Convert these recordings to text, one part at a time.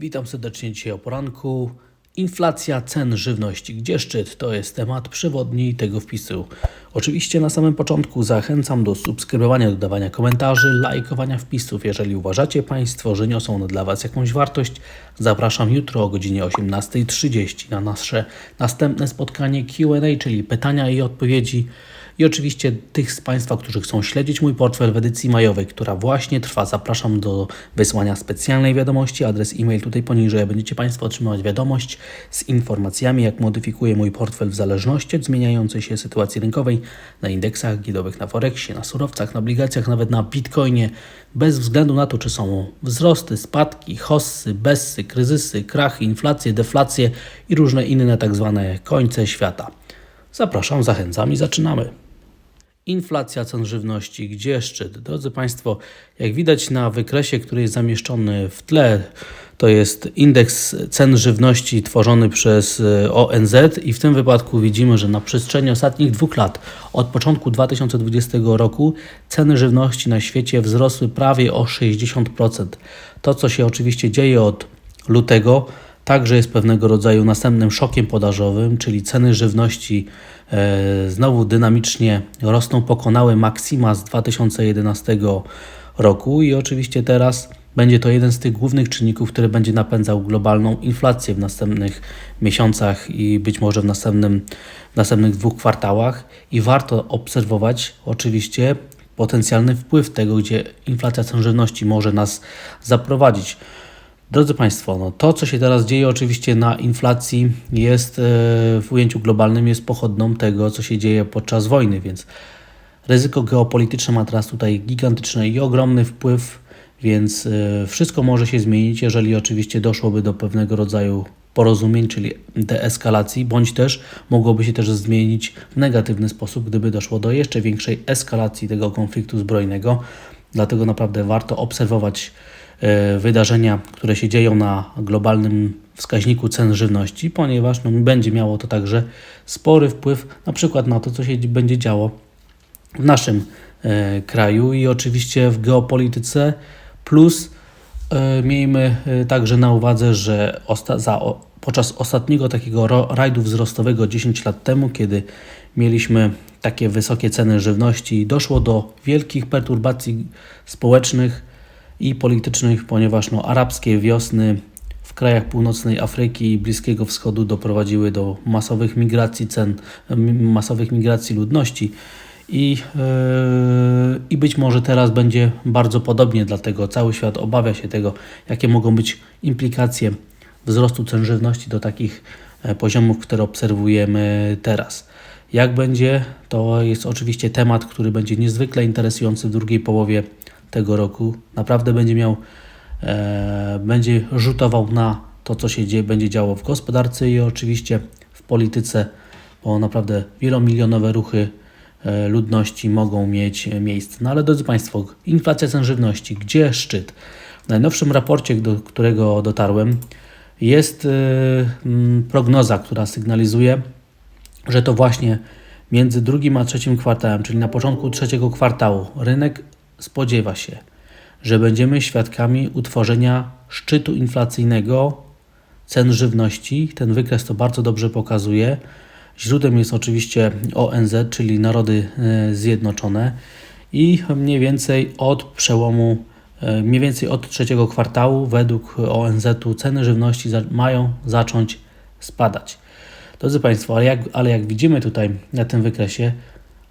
Witam serdecznie dzisiaj o poranku. Inflacja cen żywności. Gdzie szczyt? To jest temat przewodni tego wpisu. Oczywiście na samym początku zachęcam do subskrybowania, dodawania komentarzy, lajkowania wpisów. Jeżeli uważacie Państwo, że niosą one dla Was jakąś wartość, zapraszam jutro o godzinie 18.30 na nasze następne spotkanie QA, czyli pytania i odpowiedzi. I oczywiście tych z Państwa, którzy chcą śledzić mój portfel w edycji majowej, która właśnie trwa, zapraszam do wysłania specjalnej wiadomości. Adres e-mail tutaj poniżej. Będziecie Państwo otrzymywać wiadomość z informacjami, jak modyfikuję mój portfel w zależności od zmieniającej się sytuacji rynkowej na indeksach giełdowych, na Forexie, na surowcach, na obligacjach, nawet na Bitcoinie, bez względu na to, czy są wzrosty, spadki, hossy, bessy, kryzysy, krachy, inflacje, deflacje i różne inne tak zwane końce świata. Zapraszam, zachęcam i zaczynamy. Inflacja cen żywności, gdzie szczyt? Drodzy Państwo, jak widać na wykresie, który jest zamieszczony w tle, to jest indeks cen żywności tworzony przez e, ONZ i w tym wypadku widzimy, że na przestrzeni ostatnich dwóch lat, od początku 2020 roku, ceny żywności na świecie wzrosły prawie o 60%. To, co się oczywiście dzieje od lutego, także jest pewnego rodzaju następnym szokiem podażowym, czyli ceny żywności znowu dynamicznie rosną, pokonały maksima z 2011 roku i oczywiście teraz będzie to jeden z tych głównych czynników, który będzie napędzał globalną inflację w następnych miesiącach i być może w, następnym, w następnych dwóch kwartałach i warto obserwować oczywiście potencjalny wpływ tego, gdzie inflacja cen żywności może nas zaprowadzić. Drodzy Państwo, no to co się teraz dzieje oczywiście na inflacji jest e, w ujęciu globalnym jest pochodną tego, co się dzieje podczas wojny, więc ryzyko geopolityczne ma teraz tutaj gigantyczny i ogromny wpływ, więc e, wszystko może się zmienić, jeżeli oczywiście doszłoby do pewnego rodzaju porozumień, czyli deeskalacji, bądź też mogłoby się też zmienić w negatywny sposób, gdyby doszło do jeszcze większej eskalacji tego konfliktu zbrojnego. Dlatego naprawdę warto obserwować wydarzenia, które się dzieją na globalnym wskaźniku cen żywności, ponieważ no, będzie miało to także spory wpływ na przykład na to, co się będzie działo w naszym e, kraju. I oczywiście w geopolityce, plus e, miejmy e, także na uwadze, że osta za, podczas ostatniego takiego rajdu wzrostowego 10 lat temu, kiedy mieliśmy takie wysokie ceny żywności, doszło do wielkich perturbacji społecznych, i politycznych, ponieważ no, arabskie wiosny w krajach północnej Afryki i Bliskiego Wschodu doprowadziły do masowych migracji cen, masowych migracji ludności. I, yy, I być może teraz będzie bardzo podobnie, dlatego cały świat obawia się tego, jakie mogą być implikacje wzrostu cen żywności do takich e, poziomów, które obserwujemy teraz. Jak będzie, to jest oczywiście temat, który będzie niezwykle interesujący w drugiej połowie tego roku naprawdę będzie miał, e, będzie rzutował na to, co się dzieje, będzie działo w gospodarce i oczywiście w polityce, bo naprawdę wielomilionowe ruchy e, ludności mogą mieć miejsce. No ale drodzy Państwo, inflacja cen żywności, gdzie szczyt? W najnowszym raporcie, do którego dotarłem, jest e, prognoza, która sygnalizuje, że to właśnie między drugim a trzecim kwartałem, czyli na początku trzeciego kwartału, rynek spodziewa się, że będziemy świadkami utworzenia szczytu inflacyjnego cen żywności. Ten wykres to bardzo dobrze pokazuje. Źródłem jest oczywiście ONZ, czyli Narody e, Zjednoczone i mniej więcej od przełomu, e, mniej więcej od trzeciego kwartału według ONZ-u ceny żywności mają zacząć spadać. Drodzy Państwo, ale jak, ale jak widzimy tutaj na tym wykresie,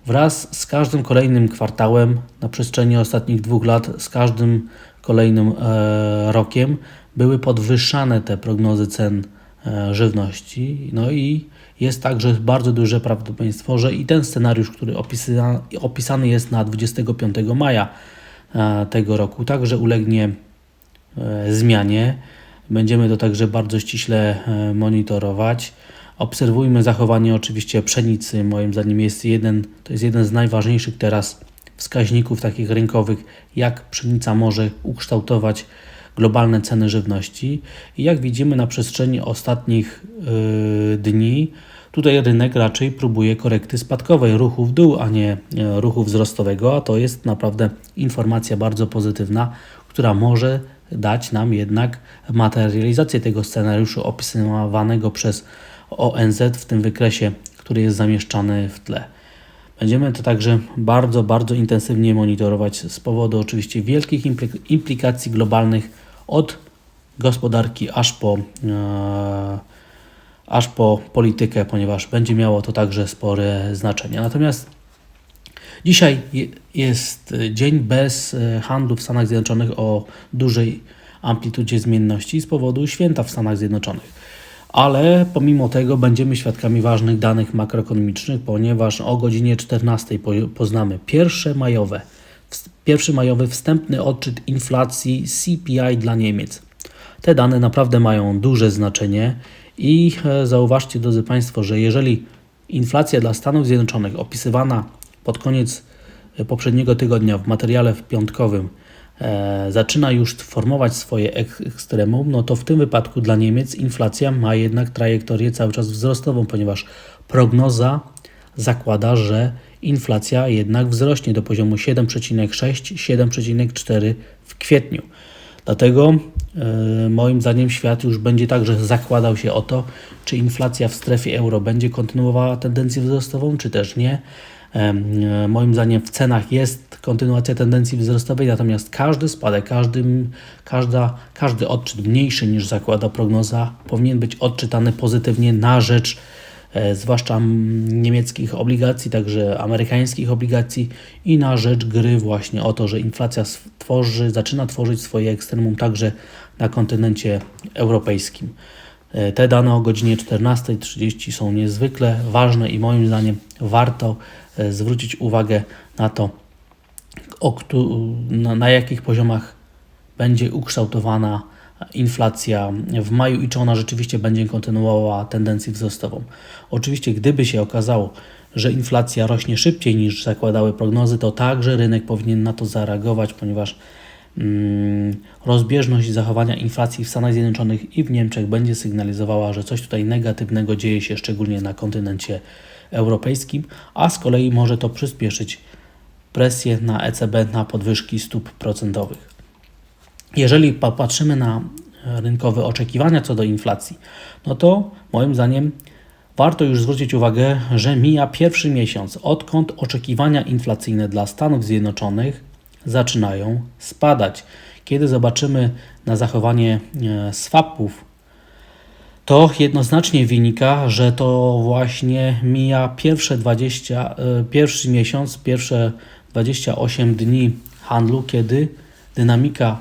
Wraz z każdym kolejnym kwartałem na przestrzeni ostatnich dwóch lat, z każdym kolejnym e, rokiem były podwyższane te prognozy cen e, żywności. No i jest także bardzo duże prawdopodobieństwo, że i ten scenariusz, który opisany, opisany jest na 25 maja e, tego roku, także ulegnie e, zmianie. Będziemy to także bardzo ściśle e, monitorować. Obserwujmy zachowanie oczywiście pszenicy. Moim zdaniem jest jeden, to jest jeden z najważniejszych teraz wskaźników takich rynkowych, jak pszenica może ukształtować globalne ceny żywności. I jak widzimy na przestrzeni ostatnich yy, dni, tutaj rynek raczej próbuje korekty spadkowej, ruchu w dół, a nie yy, ruchu wzrostowego, a to jest naprawdę informacja bardzo pozytywna, która może dać nam jednak materializację tego scenariuszu opisywanego przez ONZ w tym wykresie, który jest zamieszczany w tle. Będziemy to także bardzo, bardzo intensywnie monitorować z powodu oczywiście wielkich implikacji globalnych od gospodarki aż po, e, aż po politykę, ponieważ będzie miało to także spore znaczenie. Natomiast dzisiaj jest dzień bez e, handlu w Stanach Zjednoczonych o dużej amplitudzie zmienności z powodu święta w Stanach Zjednoczonych ale pomimo tego będziemy świadkami ważnych danych makroekonomicznych, ponieważ o godzinie 14 poznamy pierwsze majowe, pierwszy majowy wstępny odczyt inflacji CPI dla Niemiec. Te dane naprawdę mają duże znaczenie i e, zauważcie, drodzy Państwo, że jeżeli inflacja dla Stanów Zjednoczonych opisywana pod koniec e, poprzedniego tygodnia w materiale piątkowym e, zaczyna już formować swoje ekstremum, no to w tym wypadku dla Niemiec inflacja ma jednak trajektorię cały czas wzrostową, ponieważ prognoza zakłada, że inflacja jednak wzrośnie do poziomu 7,6-7,4 w kwietniu. Dlatego e, moim zdaniem świat już będzie także zakładał się o to, czy inflacja w strefie euro będzie kontynuowała tendencję wzrostową, czy też nie. E, moim zdaniem w cenach jest kontynuacja tendencji wzrostowej, natomiast każdy spadek, każdy, każda, każdy odczyt mniejszy niż zakłada prognoza powinien być odczytany pozytywnie na rzecz E, zwłaszcza niemieckich obligacji, także amerykańskich obligacji i na rzecz gry właśnie o to, że inflacja tworzy, zaczyna tworzyć swoje ekstremum także na kontynencie europejskim. E, te dane o godzinie 14.30 są niezwykle ważne i moim zdaniem warto zwrócić uwagę na to, na, jakich poziomach będzie ukształtowana inflacja w maju i czy ona rzeczywiście będzie kontynuowała tendencję wzrostową. Oczywiście, gdyby się okazało, że inflacja rośnie szybciej niż zakładały prognozy, to także rynek powinien na to zareagować, ponieważ rozbieżność zachowania inflacji w Stanach Zjednoczonych i w Niemczech będzie sygnalizowała, że coś tutaj negatywnego dzieje się szczególnie na kontynencie europejskim, a z kolei może to przyspieszyć presję na ECB na podwyżki stóp procentowych. Jeżeli popatrzymy na rynkowe oczekiwania co do inflacji, no to moim zdaniem warto już zwrócić uwagę, że mija pierwszy miesiąc, odkąd oczekiwania inflacyjne dla Stanów Zjednoczonych zaczynają spadać. Kiedy zobaczymy na zachowanie e, swapów, to jednoznacznie wynika, że to właśnie mija pierwsze 20, e, pierwszy miesiąc, pierwsze 28 dni handlu, kiedy dynamika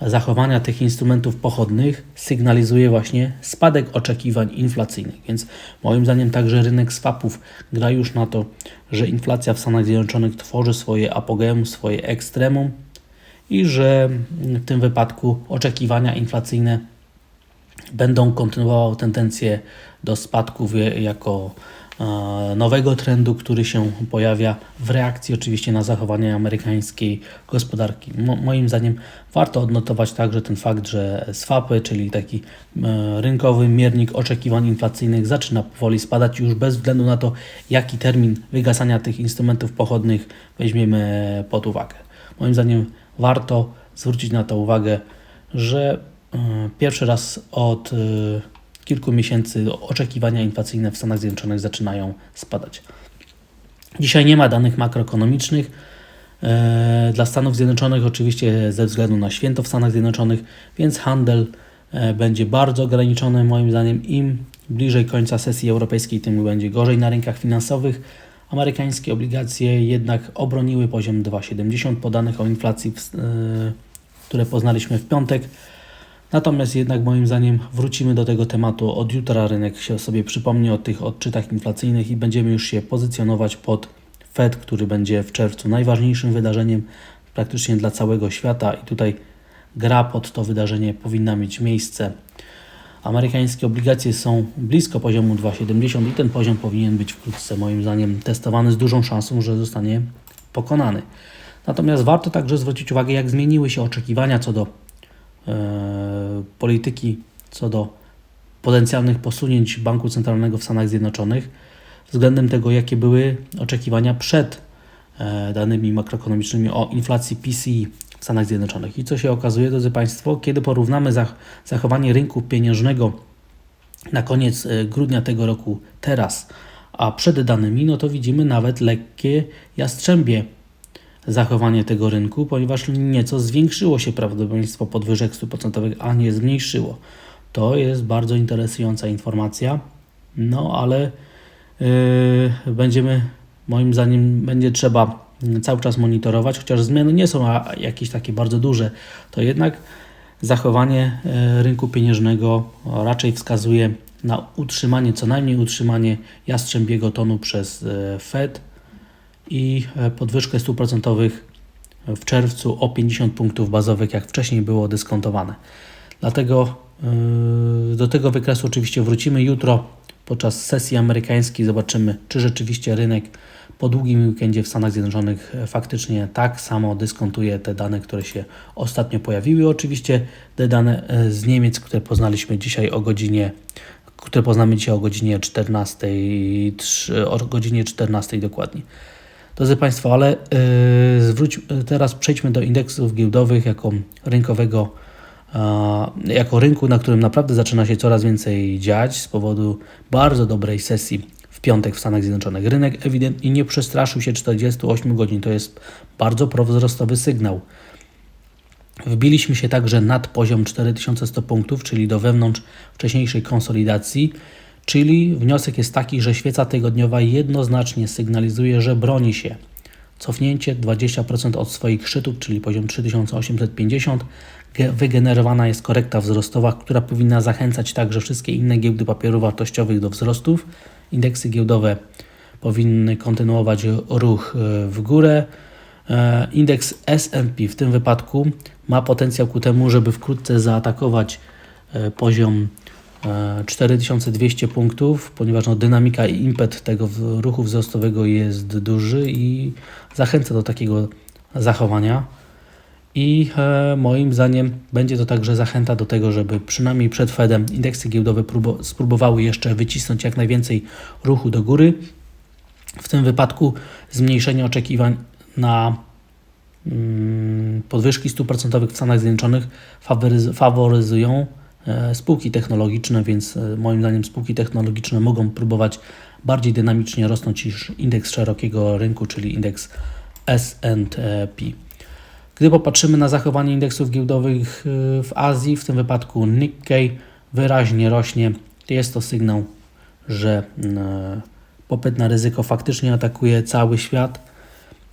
zachowania tych instrumentów pochodnych sygnalizuje właśnie spadek oczekiwań inflacyjnych. Więc moim zdaniem także rynek swapów gra już na to, że inflacja w Stanach Zjednoczonych tworzy swoje apogeum, swoje ekstremum i że w tym wypadku oczekiwania inflacyjne będą kontynuowały tendencję do spadków jako nowego trendu, który się pojawia w reakcji oczywiście na zachowanie amerykańskiej gospodarki. Mo moim zdaniem warto odnotować także ten fakt, że swapy, czyli taki e, rynkowy miernik oczekiwań inflacyjnych zaczyna powoli spadać już bez względu na to, jaki termin wygasania tych instrumentów pochodnych weźmiemy pod uwagę. Moim zdaniem warto zwrócić na to uwagę, że e, pierwszy raz od kilku miesięcy oczekiwania inflacyjne w Stanach Zjednoczonych zaczynają spadać. Dzisiaj nie ma danych makroekonomicznych. E, dla Stanów Zjednoczonych, oczywiście ze względu na święto w Stanach Zjednoczonych, więc handel e, będzie bardzo ograniczony. Moim zdaniem, im bliżej końca sesji europejskiej, tym będzie gorzej na rynkach finansowych. Amerykańskie obligacje jednak obroniły poziom 2,70 po danych o inflacji, e, które poznaliśmy w piątek. Natomiast jednak moim zdaniem wrócimy do tego tematu od jutra. Rynek się sobie przypomni o tych odczytach inflacyjnych i będziemy już się pozycjonować pod Fed, który będzie w czerwcu najważniejszym wydarzeniem praktycznie dla całego świata i tutaj gra pod to wydarzenie powinna mieć miejsce. Amerykańskie obligacje są blisko poziomu 2,70 i ten poziom powinien być wkrótce moim zdaniem testowany z dużą szansą, że zostanie pokonany. Natomiast warto także zwrócić uwagę, jak zmieniły się oczekiwania co do polityki co do potencjalnych posunięć Banku Centralnego w Stanach Zjednoczonych względem tego, jakie były oczekiwania przed e, danymi makroekonomicznymi o inflacji PCE, w Stanach Zjednoczonych. I co się okazuje, drodzy Państwo, kiedy porównamy zach zachowanie rynku pieniężnego na koniec e, grudnia tego roku teraz, a przed danymi, no to widzimy nawet lekkie jastrzębie zachowanie tego rynku, ponieważ nieco zwiększyło się prawdopodobieństwo podwyżek stóp procentowych, a nie zmniejszyło. To jest bardzo interesująca informacja, no ale yy, będziemy, moim zdaniem, będzie trzeba cały czas monitorować, chociaż zmiany nie są jakieś takie bardzo duże, to jednak zachowanie yy, rynku pieniężnego raczej wskazuje na utrzymanie, co najmniej utrzymanie jastrzębiego tonu przez yy, Fed i e, podwyżkę stóp procentowych w czerwcu o 50 punktów bazowych, jak wcześniej było dyskontowane. Dlatego yy, do tego wykresu oczywiście wrócimy jutro podczas sesji amerykańskiej. Zobaczymy, czy rzeczywiście rynek po długim weekendzie w Stanach Zjednoczonych e, faktycznie tak samo dyskontuje te dane, które się ostatnio pojawiły. Oczywiście te dane e, z Niemiec, które poznaliśmy dzisiaj o godzinie które poznamy dzisiaj o godzinie 14, o godzinie 14 dokładnie. Drodzy Państwo, ale yy, zwróć, teraz przejdźmy do indeksów giełdowych jako rynkowego, yy, jako rynku, na którym naprawdę zaczyna się coraz więcej dziać z powodu bardzo dobrej sesji w piątek w Stanach Zjednoczonych. Rynek ewidentnie nie przestraszył się 48 godzin. To jest bardzo prowzrostowy sygnał. Wbiliśmy się także nad poziom 4100 punktów, czyli do wewnątrz wcześniejszej konsolidacji. Czyli wniosek jest taki, że świeca tygodniowa jednoznacznie sygnalizuje, że broni się. Cofnięcie 20% od swoich szczytów, czyli poziom 3850. Wygenerowana jest korekta wzrostowa, która powinna zachęcać także wszystkie inne giełdy papierów wartościowych do wzrostów. Indeksy giełdowe powinny kontynuować ruch e, w górę. E, indeks SP w tym wypadku ma potencjał ku temu, żeby wkrótce zaatakować e, poziom 4200 punktów, ponieważ no, dynamika i impet tego ruchu wzrostowego jest duży i zachęca do takiego zachowania. I e, moim zdaniem będzie to także zachęta do tego, żeby przynajmniej przed Fedem indeksy giełdowe próbo, spróbowały jeszcze wycisnąć jak najwięcej ruchu do góry. W tym wypadku zmniejszenie oczekiwań na mm, podwyżki stóp procentowych w Stanach Zjednoczonych faworyzują E, spółki technologiczne, więc e, moim zdaniem spółki technologiczne mogą próbować bardziej dynamicznie rosnąć niż indeks szerokiego rynku, czyli indeks S&P. Gdy popatrzymy na zachowanie indeksów giełdowych e, w Azji, w tym wypadku Nikkei wyraźnie rośnie, jest to sygnał, że popyt na ryzyko faktycznie atakuje cały świat.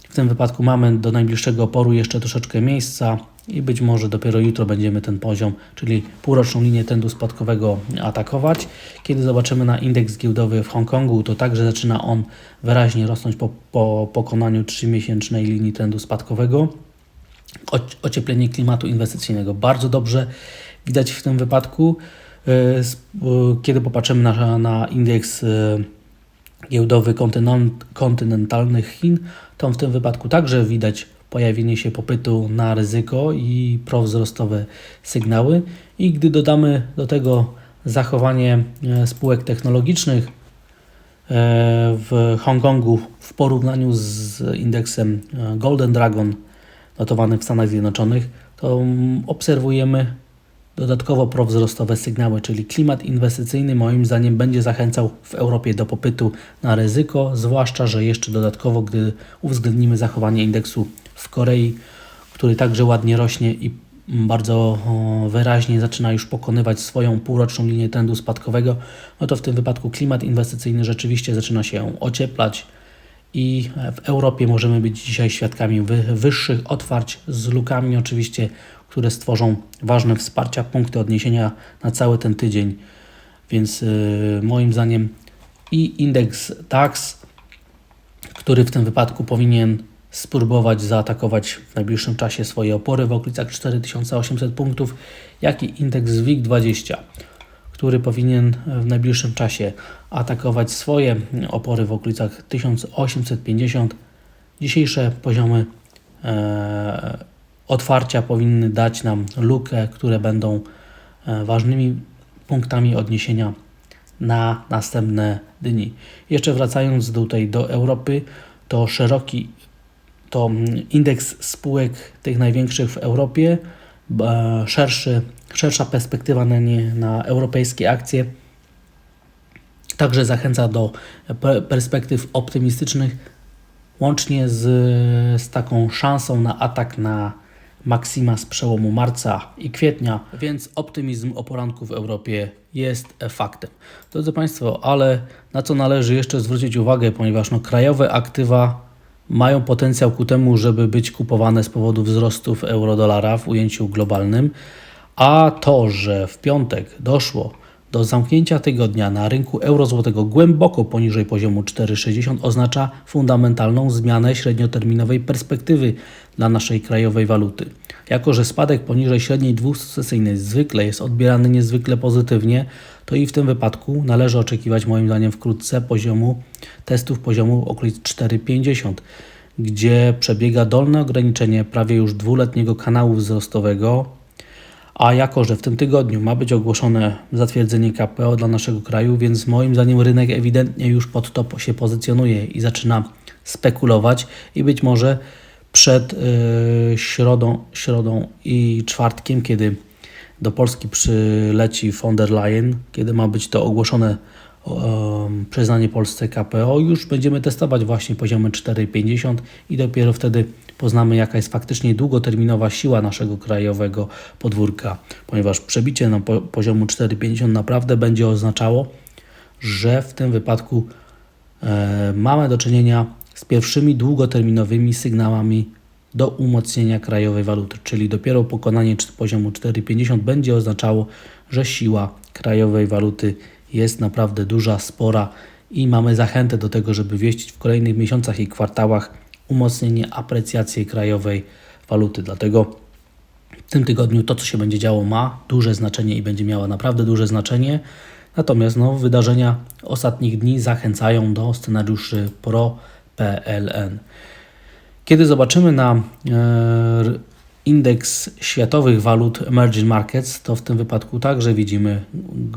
W tym wypadku mamy do najbliższego oporu jeszcze troszeczkę miejsca i być może dopiero jutro będziemy ten poziom, czyli półroczną linię trendu spadkowego atakować. Kiedy zobaczymy na indeks giełdowy w Hongkongu, to także zaczyna on wyraźnie rosnąć po, po pokonaniu 3-miesięcznej linii trendu spadkowego. Ocieplenie klimatu inwestycyjnego bardzo dobrze widać w tym wypadku. E, e, kiedy popatrzymy na, na indeks e, giełdowy kontynent, kontynentalnych Chin, to w tym wypadku także widać pojawienie się popytu na ryzyko i prowzrostowe sygnały. I gdy dodamy do tego zachowanie e, spółek technologicznych e, w Hongkongu w porównaniu z indeksem e, Golden Dragon notowanym w Stanach Zjednoczonych, to obserwujemy dodatkowo prowzrostowe sygnały, czyli klimat inwestycyjny moim zdaniem będzie zachęcał w Europie do popytu na ryzyko, zwłaszcza, że jeszcze dodatkowo, gdy uwzględnimy zachowanie indeksu w Korei, który także ładnie rośnie i bardzo wyraźnie zaczyna już pokonywać swoją półroczną linię trendu spadkowego, no to w tym wypadku klimat inwestycyjny rzeczywiście zaczyna się ocieplać i w Europie możemy być dzisiaj świadkami wyższych otwarć z lukami oczywiście, które stworzą ważne wsparcia, punkty odniesienia na cały ten tydzień. Więc yy, moim zdaniem i indeks DAX, który w tym wypadku powinien spróbować zaatakować w najbliższym czasie swoje opory w okolicach 4800 punktów, jak i indeks WIG20, który powinien w najbliższym czasie atakować swoje opory w okolicach 1850. Dzisiejsze poziomy e, otwarcia powinny dać nam lukę, które będą e, ważnymi punktami odniesienia na następne dni. Jeszcze wracając tutaj do Europy, to szeroki to indeks spółek tych największych w Europie, szerszy, szersza perspektywa na, nie, na europejskie akcje. Także zachęca do perspektyw optymistycznych, łącznie z, z taką szansą na atak na maksima z przełomu marca i kwietnia, więc optymizm o poranku w Europie jest faktem. Drodzy Państwo, ale na co należy jeszcze zwrócić uwagę, ponieważ no, krajowe aktywa mają potencjał ku temu, żeby być kupowane z powodu wzrostów euro-dolara w ujęciu globalnym, a to, że w piątek doszło do zamknięcia tygodnia na rynku euro-złotego głęboko poniżej poziomu 4,60 oznacza fundamentalną zmianę średnioterminowej perspektywy dla naszej krajowej waluty. Jako, że spadek poniżej średniej dwusesyjnej zwykle jest odbierany niezwykle pozytywnie, to i w tym wypadku należy oczekiwać moim zdaniem wkrótce poziomu testów poziomu okolic 4,50, gdzie przebiega dolne ograniczenie prawie już dwuletniego kanału wzrostowego, a jako, że w tym tygodniu ma być ogłoszone zatwierdzenie KPO dla naszego kraju, więc moim zdaniem rynek ewidentnie już pod to się pozycjonuje i zaczyna spekulować i być może przed yy, środą, środą i czwartkiem, kiedy do Polski przyleci von der Leyen, kiedy ma być to ogłoszone przyznanie Polsce KPO, już będziemy testować właśnie poziomy 4,50 i dopiero wtedy poznamy, jaka jest faktycznie długoterminowa siła naszego krajowego podwórka, ponieważ przebicie na po, poziomu 4,50 naprawdę będzie oznaczało, że w tym wypadku e, mamy do czynienia z pierwszymi długoterminowymi sygnałami do umocnienia krajowej waluty, czyli dopiero pokonanie poziomu 4,50 będzie oznaczało, że siła krajowej waluty jest naprawdę duża, spora i mamy zachętę do tego, żeby wieścić w kolejnych miesiącach i kwartałach umocnienie aprecjacji krajowej waluty. Dlatego w tym tygodniu to, co się będzie działo, ma duże znaczenie i będzie miało naprawdę duże znaczenie. Natomiast no, wydarzenia ostatnich dni zachęcają do scenariuszy pro-PLN. Kiedy zobaczymy na e, indeks światowych walut emerging markets, to w tym wypadku także widzimy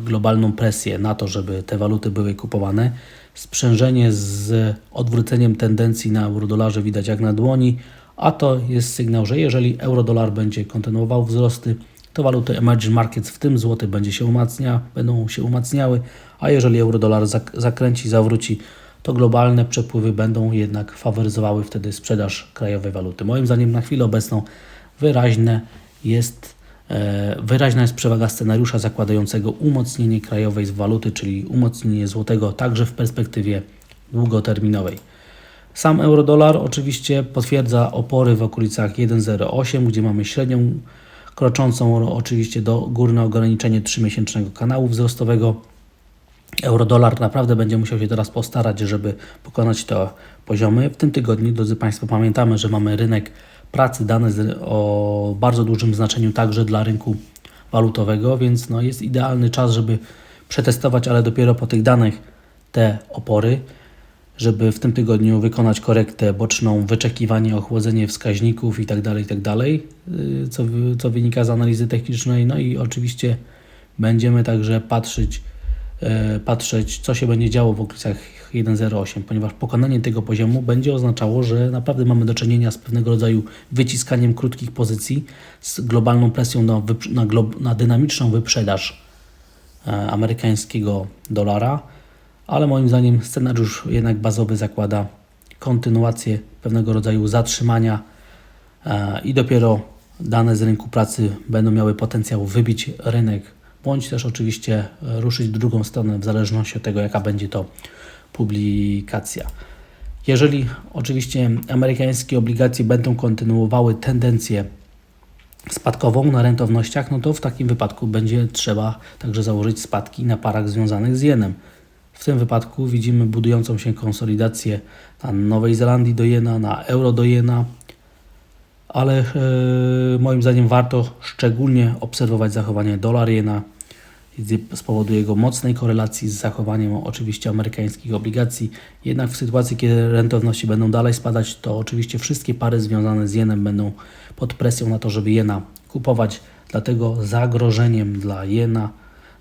globalną presję na to, żeby te waluty były kupowane. Sprzężenie z odwróceniem tendencji na eurodolarze widać jak na dłoni, a to jest sygnał, że jeżeli eurodolar będzie kontynuował wzrosty, to waluty emerging markets, w tym złoty, będzie się umacnia, będą się umacniały, a jeżeli eurodolar zakręci, zawróci, to globalne przepływy będą jednak faworyzowały wtedy sprzedaż krajowej waluty. Moim zdaniem na chwilę obecną wyraźne jest, e, wyraźna jest przewaga scenariusza zakładającego umocnienie krajowej waluty, czyli umocnienie złotego także w perspektywie długoterminowej. Sam eurodolar oczywiście potwierdza opory w okolicach 1,08, gdzie mamy średnią kroczącą oczywiście do górne ograniczenie 3-miesięcznego kanału wzrostowego Eurodolar naprawdę będzie musiał się teraz postarać, żeby pokonać te poziomy. W tym tygodniu, drodzy Państwo, pamiętamy, że mamy rynek pracy, dane o bardzo dużym znaczeniu także dla rynku walutowego, więc no jest idealny czas, żeby przetestować, ale dopiero po tych danych te opory, żeby w tym tygodniu wykonać korektę boczną, wyczekiwanie, ochłodzenie wskaźników itd., tak itd., tak y, co, co wynika z analizy technicznej. No i oczywiście będziemy także patrzeć patrzeć, co się będzie działo w okolicach 1.08, ponieważ pokonanie tego poziomu będzie oznaczało, że naprawdę mamy do czynienia z pewnego rodzaju wyciskaniem krótkich pozycji, z globalną presją na, na, na dynamiczną wyprzedaż e, amerykańskiego dolara, ale moim zdaniem scenariusz jednak bazowy zakłada kontynuację pewnego rodzaju zatrzymania e, i dopiero dane z rynku pracy będą miały potencjał wybić rynek bądź też oczywiście e, ruszyć w drugą stronę w zależności od tego, jaka będzie to publikacja. Jeżeli oczywiście amerykańskie obligacje będą kontynuowały tendencję spadkową na rentownościach, no to w takim wypadku będzie trzeba także założyć spadki na parach związanych z jenem. W tym wypadku widzimy budującą się konsolidację na Nowej Zelandii do jena, na euro do jena, ale yy, moim zdaniem warto szczególnie obserwować zachowanie dolar jena z powodu jego mocnej korelacji z zachowaniem oczywiście amerykańskich obligacji. Jednak w sytuacji, kiedy rentowności będą dalej spadać, to oczywiście wszystkie pary związane z jenem będą pod presją na to, żeby jena kupować. Dlatego zagrożeniem dla jena,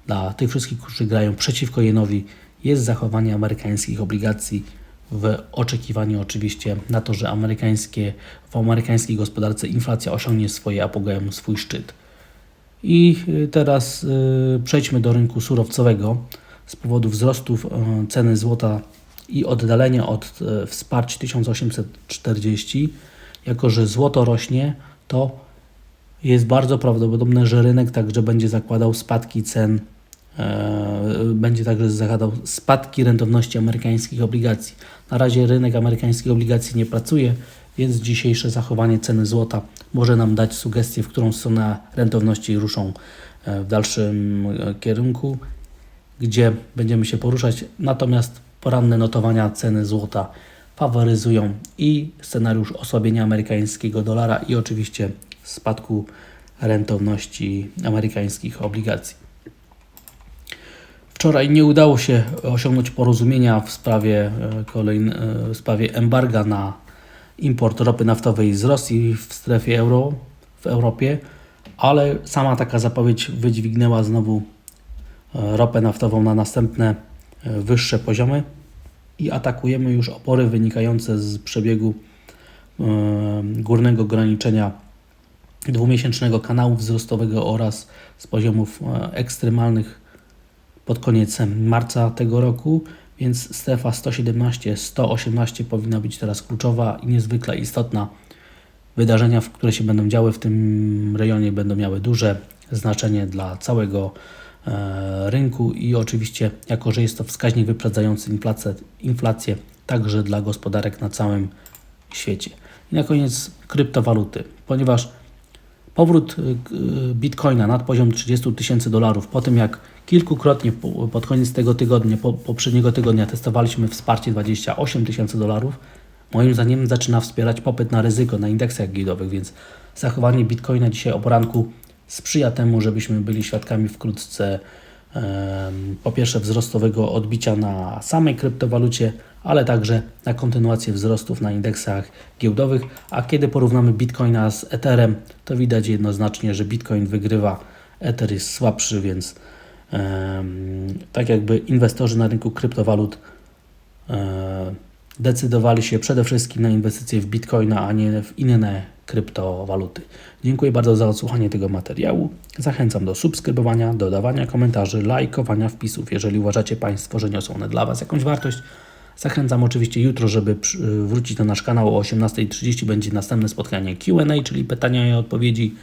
dla tych wszystkich, którzy grają przeciwko jenowi, jest zachowanie amerykańskich obligacji w oczekiwaniu oczywiście na to, że amerykańskie, w amerykańskiej gospodarce inflacja osiągnie swoje apogeum, swój szczyt. I y, teraz y, przejdźmy do rynku surowcowego. Z powodu wzrostów y, ceny złota i oddalenia od wsparć 1840, jako że złoto rośnie, to jest bardzo prawdopodobne, że rynek także będzie zakładał spadki cen, będzie także zakładał spadki rentowności amerykańskich obligacji. Na razie rynek amerykańskich obligacji nie pracuje, więc dzisiejsze zachowanie ceny złota może nam dać sugestię, w którą stronę rentowności ruszą e, w dalszym e, kierunku, gdzie będziemy się poruszać. Natomiast poranne notowania ceny złota faworyzują i scenariusz osłabienia amerykańskiego dolara i oczywiście spadku rentowności amerykańskich obligacji. Wczoraj nie udało się osiągnąć porozumienia w sprawie, e, kolejn, e, w sprawie embarga na import ropy naftowej z Rosji w strefie euro w Europie, ale sama taka zapowiedź wydźwignęła znowu e, ropę naftową na następne e, wyższe poziomy i atakujemy już opory wynikające z przebiegu e, górnego ograniczenia dwumiesięcznego kanału wzrostowego oraz z poziomów ekstremalnych pod koniec marca tego roku, więc strefa 117-118 powinna być teraz kluczowa i niezwykle istotna. Wydarzenia, które się będą działy w tym rejonie, będą miały duże znaczenie dla całego e, rynku i oczywiście, jako że jest to wskaźnik wyprzedzający inflację, inflację także dla gospodarek na całym świecie. I na koniec kryptowaluty, ponieważ Powrót y, y, bitcoina nad poziom 30 tysięcy dolarów. Po tym jak kilkukrotnie po- pod koniec tego tygodnia, po, poprzedniego tygodnia testowaliśmy wsparcie 28 tysięcy dolarów, moim zdaniem zaczyna wspierać popyt na ryzyko na indeksach giełdowych, więc zachowanie bitcoina dzisiaj o poranku sprzyja temu, żebyśmy byli świadkami wkrótce po pierwsze wzrostowego odbicia na samej kryptowalucie, ale także na kontynuację wzrostów na indeksach giełdowych. A kiedy porównamy Bitcoina z Etherem, to widać jednoznacznie, że Bitcoin wygrywa, Ether jest słabszy, więc tak jakby inwestorzy na rynku kryptowalut decydowali się przede wszystkim na inwestycje w Bitcoina, a nie w inne kryptowaluty. Dziękuję bardzo za odsłuchanie tego materiału. Zachęcam do subskrybowania, dodawania komentarzy, lajkowania wpisów, jeżeli uważacie Państwo, że niosą one dla Was jakąś wartość. Zachęcam oczywiście jutro, żeby przy- wrócić na nasz kanał o 18.30 będzie następne spotkanie Q&A, czyli pytania i odpowiedzi.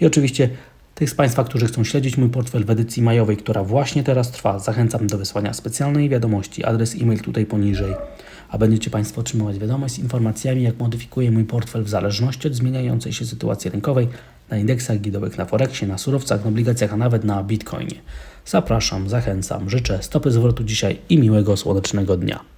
I oczywiście tych z Państwa, którzy chcą śledzić mój portfel w edycji majowej, która właśnie teraz trwa, zachęcam do wysłania specjalnej wiadomości, adres e-mail tutaj poniżej, a będziecie Państwo otrzymywać wiadomość z informacjami, jak modyfikuję mój portfel w zależności od zmieniającej się sytuacji rynkowej na indeksach giełdowych, na Forexie, na surowcach, na obligacjach, a nawet na Bitcoinie. Zapraszam, zachęcam, życzę stopy zwrotu dzisiaj i miłego słonecznego dnia.